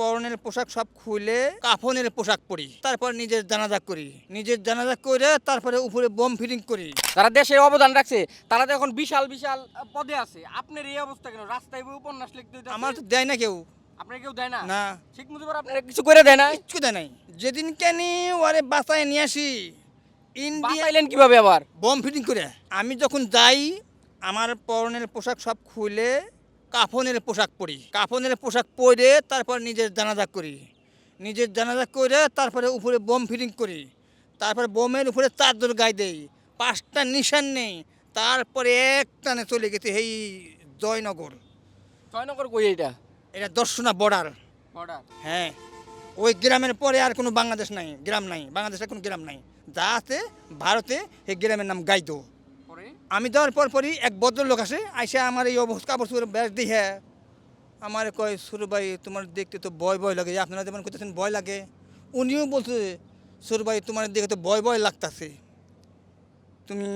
পরনের পোশাক সব খুলে কাফনের পোশাক পরি তারপর নিজের জানাজা করি। নিজের জানাজা করে তারপরে উপরে বোম ফিটিং করি। তারা দেশে অবদান রাখছে তারা তো এখন বিশাল বিশাল পদে আছে। আপনার এই অবস্থা কেন? রাস্তায় বই উপন্যাস লিখতে। আমার তো দেয় না কেউ। আপনার কেউ দেয় না? না। ঠিক মতো আপনার কিছু করে দেয় না কিচ্ছু দেয় নাই। যেদিন কেন ওরে বাসায় নিয়ে আসি ইন্ডিয়া বাঁচাইলেন কীভাবে আবার? বোম ফিটিং করে। আমি যখন যাই আমার পরনের পোশাক সব খুলে কাফনের পোশাক পরি। কাফনের পোশাক পরে তারপর নিজের জানাজা করি। নিজের জানাজা করে তারপরে উপরে বোম ফিটিং করি। তারপর বোমের উপরে চাদর গায়ে দেই। পাঁচটা নিশান নেই। তারপরে এক টানে চলে গেছে এই জয়নগর। জয়নগর কই এটা এটা দর্শনা বর্ডার। বর্ডার। হ্যাঁ। ওই গ্রামের পরে আর কোনো বাংলাদেশ নাই গ্রাম নাই বাংলাদেশের কোনো গ্রাম নাই। যা আছে ভারতে এই গ্রামের নাম গাইদো। আমি দেওয়ার পর পরই এক ভদ্রলোক আসে, আইসা আমার এই অবস্থা কাপড় চোপড় ব্যাগ দিয়ে আমার কয়, সুর ভাই, তোমার দেখতে তো ভয় ভয় লাগে। আপনারা যেমন করতেছেন ভয় লাগে, উনিও বলছে সুর ভাই, তোমার দেখে তো ভয় ভয় লাগতাছে। তুমি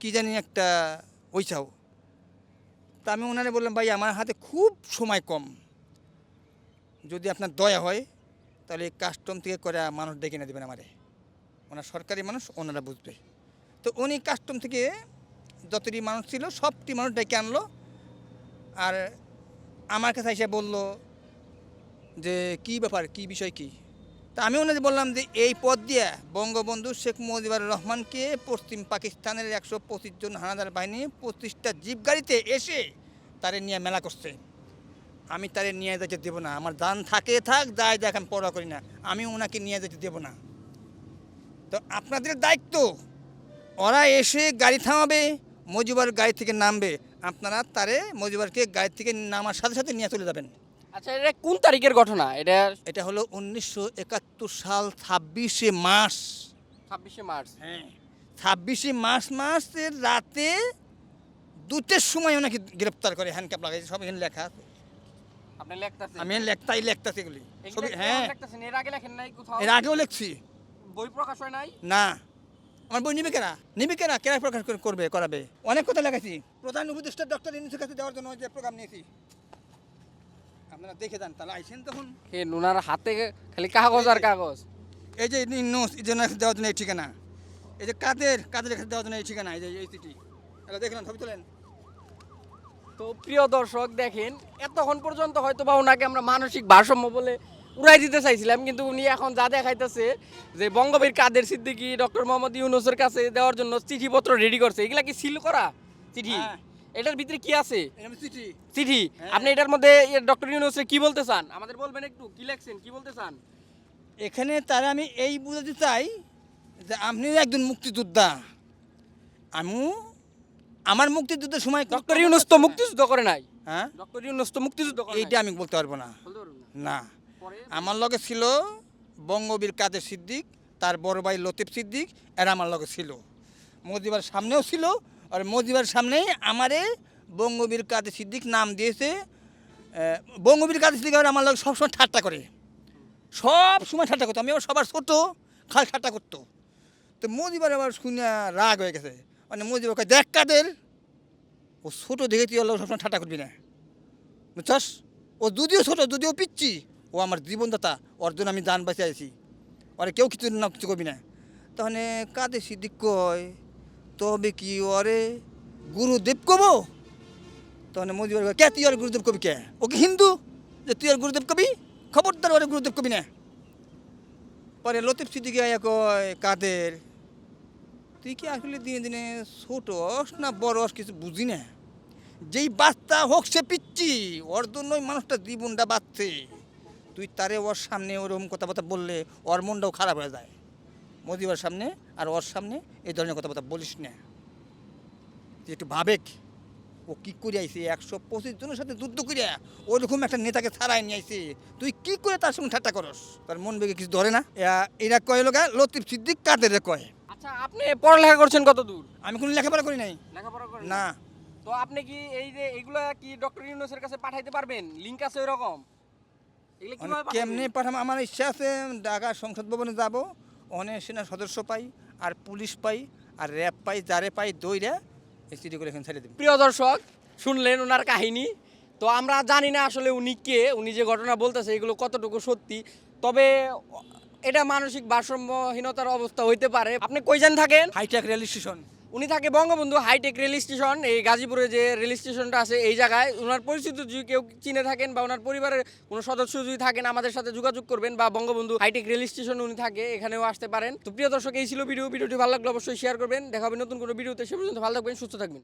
কি জানি একটা ওইছাও তা আমি ওনারে বললাম, ভাই, আমার হাতে খুব সময় কম। যদি আপনার দয়া হয়, তাহলে কাস্টম থেকে করে মানুষ ডেকে না দেবেন আমারে। ওনার সরকারি মানুষ, ওনারা বুঝবে। তো উনি কাস্টম থেকে যতটি মানুষ ছিল, সবটি মানুষ ডেকে আনলো। আর আমার কাছে এসে বলল যে, কি ব্যাপার? কি বিষয় কি? তা আমি ওনাদের বললাম যে, এই পথ দিয়ে বঙ্গবন্ধু শেখ মুজিবুর রহমানকে পশ্চিম পাকিস্তানের একশো পঁচিশ জন হানাদার বাহিনী পঁচিশটা জিপ গাড়িতে এসে তারে নিয়ে মেলা করছে। আমি তারে নিয়ে যেতে দেবো না। আমার দান থাকে থাক যাই দেখ আমি পড়া করি না। আমি ওনাকে নিয়ে যেতে দেবো না। তো আপনাদের দায়িত্ব, ওরা এসে গাড়ি থামাবে মজিবার গাড়ি থেকে নামবে আপনারা তারে মজিবারকে গাড়ি থেকে নামার সাথে সাথে নিয়ে চলে যাবেন। আচ্ছা এটা কোন তারিখের ঘটনা? এটা এটা হলো উনিশশো একাত্তর সাল ছাব্বিশে মার্চ। ছাব্বিশে মার্চ। হ্যাঁ ছাব্বিশে মার্চ মাসের রাতে দুটের সময় ওনাকে গ্রেপ্তার করে হ্যান্ডকাপ লাগাইছে সব এখানে লেখা আছে। আপনি লেখতাছেন? আমি লেখতাই লেখতাছি এগুলি। ছবি হ্যাঁ? এর আগে লেখেন নাই কোথাও। এর আগেও লিখছি। বই প্রকাশ হয় নাই? না। আমার বই নিবে কেনা নিবে কেনা কেনা প্রকাশ করে- করবে করাবে? অনেক কথা লেখাছি প্রধান উপদেষ্টা ডক্টর ইউনুসের কাছে দেওয়ার জন্য যে প্রোগ্রাম নিয়েছি। আপনারা দেখে যান তাহলে আইসেন তখন। হে নুনার হাতে খালি কাগজ আর কাগজ। এই যে নোস এই জন্য দেওয়ার জন্য এই ঠিকানা। এই যে কাদের কাদের কাছে দেওয়ার জন্য এই ঠিকানা এই যে এই চিঠি এটা দেখলেন ছবি তোলেন। তো প্রিয় দর্শক দেখেন এতক্ষণ পর্যন্ত হয়তো বা ওনাকে আমরা মানসিক ভারসাম্য বলে উড়াই দিতে চাইছিলাম কিন্তু উনি এখন যা দেখাইতেছে যে বঙ্গবীর কাদের সিদ্দিকী ডক্টর মোহাম্মদ ইউনুসের কাছে দেওয়ার জন্য চিঠিপত্র রেডি করছে। এগুলা কি সিল করা চিঠি? হ্যাঁ। এটার ভিতরে কি আছে? চিঠি। চিঠি? হ্যাঁ। আপনি এটার মধ্যে ডক্টর ইউনুসের কি বলতে চান? আমাদের বলবেন একটু কি লেখছেন কি বলতে চান? এখানে তারা আমি এই বুঝাতে চাই যে আপনি একজন মুক্তিযোদ্ধা। আমি আমার মুক্তিযুদ্ধের সময় ডক্টর ইউনুস তো মুক্তিযুদ্ধ করে নাই। হ্যাঁ? ডক্টর ইউনুস তো মুক্তিযুদ্ধ করে এইটা আমি বলতে পারব না। না। আমার লগে ছিল বঙ্গবীর কাদের সিদ্দিক, তার বড় ভাই লতিফ সিদ্দিক, এরা আমার লগে ছিল। মজিবার সামনেও ছিল, আর মজিবার সামনেই আমারে বঙ্গবীর কাদের সিদ্দিক নাম দিয়েছে বঙ্গবীর কাদের সিদ্দিক আমার লগে সবসময় ঠাট্টা করে। সব সময় ঠাট্টা করতো, আমি আবার সবার ছোট, খাল ঠাট্টা করতো। তো মজিবার আবার শুনে রাগ হয়ে গেছে মানে মজিবার দেখ কাদের, ও ছোট তুই ওর লগে সবসময় ঠাট্টা করবি না। বুঝছস? ও যদিও ছোট, যদিও পিচ্ছি ও আমার জীবনদাতা, ওর জন্য আমি দান বাঁচে আছি। ওরে কেউ কিছু না, কিছু করবি না। তাহলে কাঁদে সিদ্দিক কয় তবে কি ওরে গুরুদেব কব? তখন মোদি কে, তুই আর গুরুদেব কবি কে? ও কি হিন্দু? যে তুই আর গুরুদেব কবি? খবরদার ওরে গুরুদেব কবি না। পরে লতিফ সিদ্দিকে আয়া কয়, কাদের? তুই কি আসলে দিনে দিনে ছোট হস না বড় অস কিছু বুঝি না? যেই বাচ্চা হোক সে পিচ্ছি ওর জন্যই মানুষটা জীবনটা বাঁচছে। তুই তারে ওর সামনে ওরকম কথাবার্তা বললে ওর মনটাও খারাপ হয়ে যায়। মোদিবার সামনে আর ওর সামনে এই ধরনের কথাবার্তা বলিস না। তুই একটু ভাবেক ও কী করে আইছে? একশো পঁচিশ জনের সাথে যুদ্ধ করিয়া ওরকম একটা নেতাকে ছাড়াই নিয়ে আইছে। তুই কি করে তার সঙ্গে ঠাট্টা করস? তার মন বেগে কিছু ধরে না? এরা- কয় লোক? লতিফ সিদ্দিক কাদের কয়? আচ্ছা আপনি পড়ালেখা করছেন কত দূর আমি কোনো লেখাপড়া করি নাই। লেখাপড়া করেন? না। তো আপনি কি এই যে এগুলা কি ডক্টর ইউনুসের কাছে পাঠাইতে পারবেন? লিঙ্ক আছে কীভাবে কেমনে? পাঠাবো? আমার ইচ্ছা আছে ঢাকা সংসদ ভবনে যাব অনেক সেনা সদস্য পাই আর পুলিশ পাই আর র্যাব পাই যারে পাই দইরা এই চিঠিগুলো এখানে ছেড়ে দেবে। প্রিয় দর্শক শুনলেন ওনার কাহিনী? তো আমরা জানি না আসলে উনি কে উনি যে ঘটনা বলতেছে এগুলো কতটুকু সত্যি। তবে এটা মানসিক ভারসাম্যহীনতার অবস্থা হইতে পারে। আপনি কইজান থাকেন? Hi tech rail station. উনি থাকে বঙ্গবন্ধু হাইটেক রেল স্টেশন এই গাজীপুরে যে রেল স্টেশনটা আছে এই জায়গায়। ওনার পরিচিত যদি কেউ চিনে থাকেন বা ওনার পরিবারের কোনো সদস্য যদি থাকেন, আমাদের সাথে যোগাযোগ করবেন বা বঙ্গবন্ধু হাইটেক রেল স্টেশন উনি থাকে, এখানেও আসতে পারেন। তো প্রিয় দর্শক, এই ছিল ভিডিও ভিডিওটি ভালো লাগলে অবশ্যই শেয়ার করবেন। দেখা হবে নতুন কোনো ভিডিওতে সে পর্যন্ত ভালো থাকবেন, সুস্থ থাকবেন।